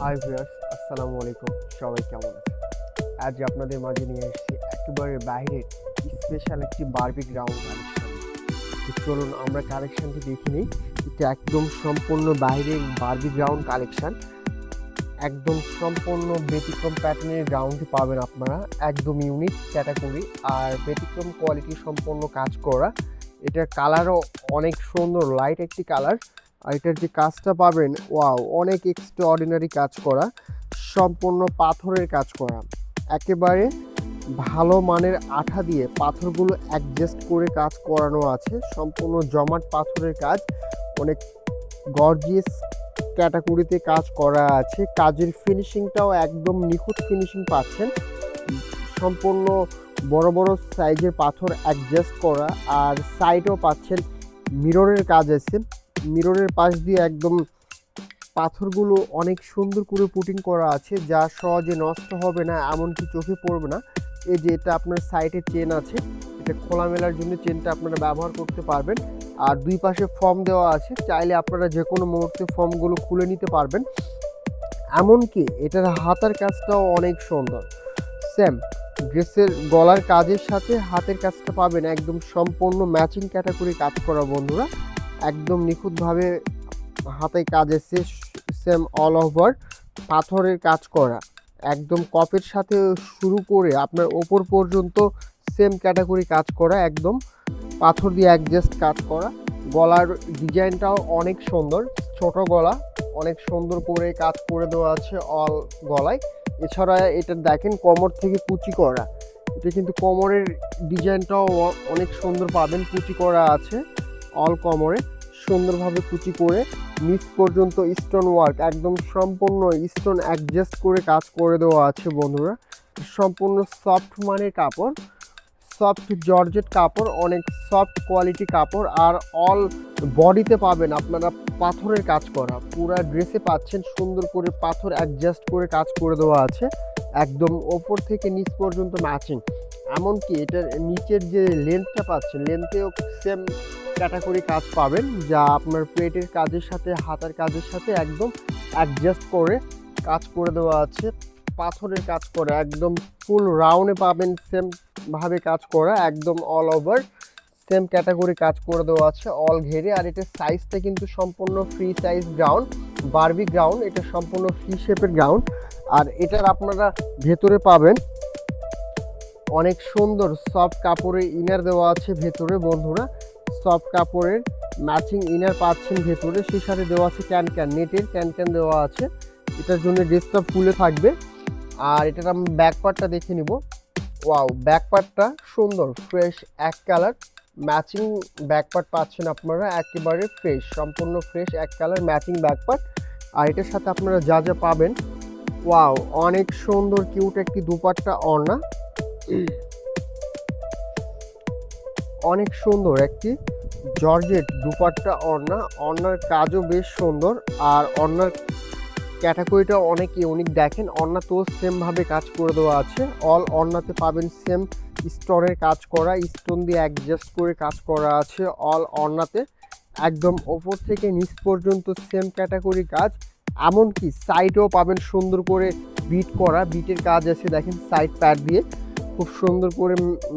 Hi viewers আসসালামু আলাইকুম সবাই কেমন আছেন? আজ আপনাদের মাঝে নিয়ে এসেছি একেবারে বাইরের স্পেশাল একটি বারবি গ্রাউন্ড কালেকশন তো চলুন আমরা কালেকশনটি দেখে নিই। এটা একদম সম্পূর্ণ বাইরের বারবি গ্রাউন্ড কালেকশন একদম সম্পূর্ণ ব্যতিক্রম প্যাটার্নের গ্রাউন্ডটি পাবেন আপনারা। একদম ইউনিক ক্যাটাগরি আর ব্যতিক্রম কোয়ালিটি সম্পূর্ণ কাজ করা। এটার কালারও অনেক সুন্দর লাইট একটি কালার আর এটার যে কাজটা পাবেন, ওয়াও, অনেক এক্সট্রা অর্ডিনারি কাজ করা, সম্পূর্ণ পাথরের কাজ করা। একেবারে ভালো মানের আঠা দিয়ে পাথরগুলো অ্যাডজাস্ট করে কাজ করানো আছে, সম্পূর্ণ জমাট পাথরের কাজ, অনেক গর্জিয়াস ক্যাটাগরিতে কাজ করা আছে। কাজের ফিনিশিংটাও একদম নিখুঁত ফিনিশিং পাচ্ছেন। সম্পূর্ণ বড় বড় সাইজের পাথর অ্যাডজাস্ট করা, আর সাইডও পাচ্ছেন মিররের কাজ আছে। মিররের পাশ দিয়ে একদম পাথরগুলো অনেক সুন্দর করে পুটিং করা আছে, যা সহজে নষ্ট হবে না এমনকি চোখে পড়বে না। এই যে এটা আপনার সাইডে চেন আছে, এটা খোলামেলার জন্য চেনটা আপনারা ব্যবহার করতে পারবেন। আর দুই পাশে ফর্ম দেওয়া আছে, চাইলে আপনারা যে কোনো মুহূর্তে ফর্মগুলো খুলে নিতে পারবেন। এমনকি এটার হাতার কাজটাও অনেক সুন্দর। সেম ড্রেসের গলার কাজের সাথে হাতের কাজটা পাবেন, একদম সম্পূর্ণ ম্যাচিং ক্যাটাগরি কাজ করা বন্ধুরা। একদম নিখুঁতভাবে হাতে কাজ এসে সেম অল ওভার পাথরের কাজ করা। একদম কপের সাথে শুরু করে আপনার ওপর পর্যন্ত সেম ক্যাটাগরি কাজ করা, একদম পাথর দিয়ে অ্যাডজাস্ট কাজ করা। গলার ডিজাইনটাও অনেক সুন্দর, ছোট গলা, অনেক সুন্দর করে কাজ করে দেওয়া আছে অল গলায়। এছাড়া এটা দেখেন কোমর থেকে কুচি করা। এটা কিন্তু কোমরের ডিজাইনটাও অনেক সুন্দর পাবেন, কুচি করা আছে। অল কোমরে সুন্দরভাবে কুচি করে নিচ পর্যন্ত স্টোন ওয়ার্ক একদম সম্পূর্ণ স্টোন অ্যাডজাস্ট করে কাজ করে দেওয়া আছে বন্ধুরা। সম্পূর্ণ সফট মানের কাপড় সফট জর্জেট কাপড়, অনেক সফট কোয়ালিটি কাপড় আর অল বডিতে পাবেন আপনারা পাথরের কাজ করা। পুরা ড্রেসে পাচ্ছেন, সুন্দর করে পাথর অ্যাডজাস্ট করে কাজ করে দেওয়া আছে। একদম ওপর থেকে নিচ পর্যন্ত ম্যাচিং এমনকি এটার নিচের যে লেন্থটা পাচ্ছেন লেন্থেও সেম ক্যাটাগরি কাজ পাবেন, যা আপনার পেটের কাজের সাথে, হাতার কাজের সাথে একদম অ্যাডজাস্ট করে কাজ করে দেওয়া আছে। পাথরের কাজ করা, একদম ফুল রাউন্ডে পাবেন সেম ভাবে কাজ করা, একদম অল ওভার সেম ক্যাটাগরি কাজ করে দেওয়া আছে অল ঘেরে। আর এটার সাইজটা কিন্তু সম্পূর্ণ free size ground Barbie ground এটা সম্পূর্ণ ফ্রি শেপের গ্রাউন্ড আর এটার আপনারা ভেতরে পাবেন, অনেক সুন্দর সফট কাপড়ের ইনার দেওয়া আছে ভেতরে বন্ধুরা। সফট কাপড়ের ম্যাচিং ইনার পাচ্ছেন ভেতরে। সেই সাথে দেওয়া আছে ক্যান ক্যান, নেটের ক্যান ক্যান দেওয়া আছে। এটার জন্য ড্রেসটা ফুলে থাকবে। আর এটার আমি ব্যাক পার্টটা দেখে নিব। ওয়াও ব্যাক পার্টটা সুন্দর ফ্রেশ এক কালার ম্যাচিং ব্যাক পার্ট পাচ্ছেন আপনারা, একেবারে ফ্রেশ সম্পূর্ণ ফ্রেশ এক কালার ম্যাচিং ব্যাক পার্ট আর এটার সাথে আপনারা যা যা পাবেন ওয়াও অনেক সুন্দর কিউট একটি দুপাট্টা অর্ণা অনেক সুন্দর একটি জর্জেট দুপাট্টা অর্ণা অর্ণার কাজও বেশ সুন্দর আর অর্ণার ক্যাটাগরিটা অনেক ইউনিক দেখেন অর্ণাতেও সেমভাবে কাজ করে দেওয়া আছে। অল অর্ণাতে পাবেন সেম স্টোনের কাজ করা স্টোন দিয়ে অ্যাডজাস্ট করে কাজ করা আছে অল অর্ণাতে একদম ওপর থেকে নিচ পর্যন্ত সেম ক্যাটাগরি কাজ। এমনকি সাইডেও পাবেন সুন্দর করে বিট করা। বিটের কাজ আছে, দেখেন সাইড প্যাড দিয়ে। খুব সুন্দর করে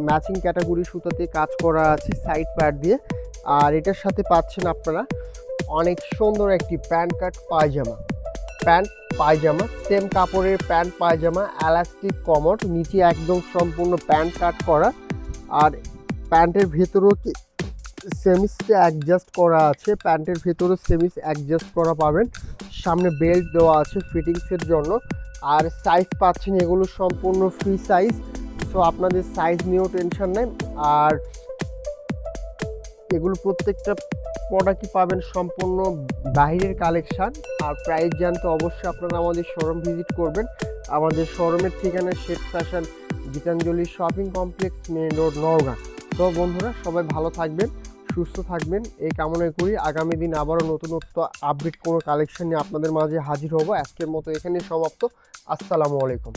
ম্যাচিং ক্যাটাগরি সুতাতে কাজ করা আছে সাইড প্যাড দিয়ে। আর এটার সাথে পাচ্ছেন আপনারা অনেক সুন্দর একটি pant cut pyjama. Pant, pyjama, same কাপড়ের প্যান্ট, পায়জামা, এলাস্টিক কমর, নিচে একদম সম্পূর্ণ প্যান্ট কাট করা। আর প্যান্টের ভেতরেও সেমিসটা অ্যাডজাস্ট করা আছে, প্যান্টের ভেতরেও সেমিস অ্যাডজাস্ট করা পাবেন। সামনে বেল্ট দেওয়া আছে ফিটিংসের জন্য। আর সাইজ পাচ্ছেন এগুলো সম্পূর্ণ ফ্রি সাইজ সো আপনাদের সাইজ নিয়েও টেনশন নেই। আর এগুলো প্রত্যেকটা প্রোডাক্টই পাবেন সম্পূর্ণ বাহিরের কালেকশন আর প্রাইস জানতে অবশ্যই আপনারা আমাদের শোরুম ভিজিট করবেন। আমাদের শোরুমের ঠিকানা Sheikh fashion, Gitanjali shopping complex main road, Naogaon. তো বন্ধুরা, সবাই ভালো থাকবেন, সুস্থ থাকবেন। এই কামনাই করি। আগামী দিন আবারও নতুনত্ব আপডেট কোনো কালেকশন নিয়ে আপনাদের মাঝে হাজির হব। আজকের মতো এখানে সমাপ্ত। আসসালামু আলাইকুম।